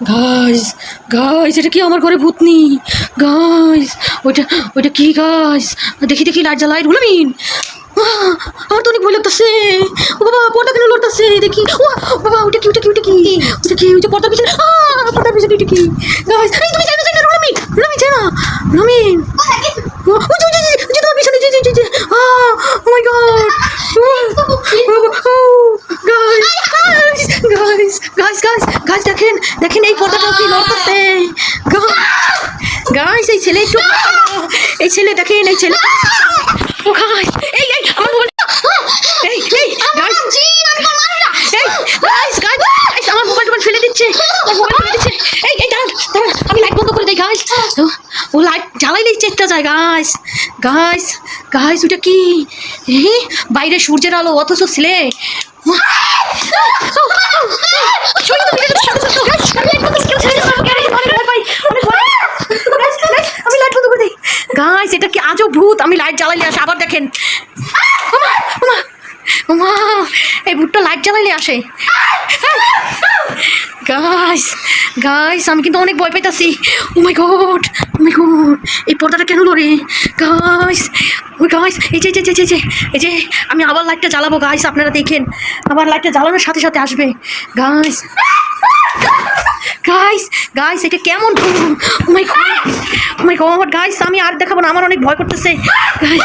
Guys guys এটা কি আমার ঘরে ভূতনি? গাইস ওইটা ওইটা কি গাইস দেখি দেখি লাইট জ্বালাই রুলামিন আহ, আমার তো অনেক ভয় লাগতেছে। ও বাবা পর্দা কেন লড়তেছে দেখি। ও বাবা ওটা কি ওটা কি ওটা কি? ওটা কি ওই যে পর্দা পিছনে পর্দার পিছনে ওটা কি? গাইস তুমি জানো জানো? রুলামিন। জানো দেখেন দেখেন এই পর্দাটা কি গাইস এই ছেলে একটু এই ছেলে, দেখেন এই ছেলে। ও গাইস এই এই, আমার মোবাইল এই এই এই গাইস গাইস গাইস আমার মোবাইল টোবাইল ফেলে দিচ্ছে। এই এই, দাঁড়ান আমি লাইট বন্ধ করে দিই গাইস ও লাইট জ্বালাই দিচ্ছে একটা যায় গাইস গাইস গাইস ওটা কি? এই, বাইরে সূর্যের আলো, অথচ ছেলে শরীর তো ভিজে যাচ্ছে, শরীর তো- আমি লাইট বন্ধ করে দিই, অনেক ভয় পাই, অনেক ভয়। গাইস, গাইস, আমি লাইট বন্ধ করে দিই গাইস এটা কি আজও ভূত? আমি লাইট জ্বালাইলে আসে, আবার দেখেন। এই ভূতটা লাইট জ্বালাইলে আসে। গাইস গাইস আমি কিন্তু অনেক ভয় পাইতাছি। ও মাই গড ও এই পর্দাটা কেন লড়ে গাইস ওই গাইস এই যে এই যে যে, এই যে আমি আবার লাইটটা জ্বালাবো গাইস আপনারা দেখেন। আবার লাইটটা জ্বালানোর সাথে সাথে আসবে। গাইস গাইস গাইস এটা কেমন my God my God guys আমি আর দেখাবো না, আমার অনেক ভয় করতেছে। গাইস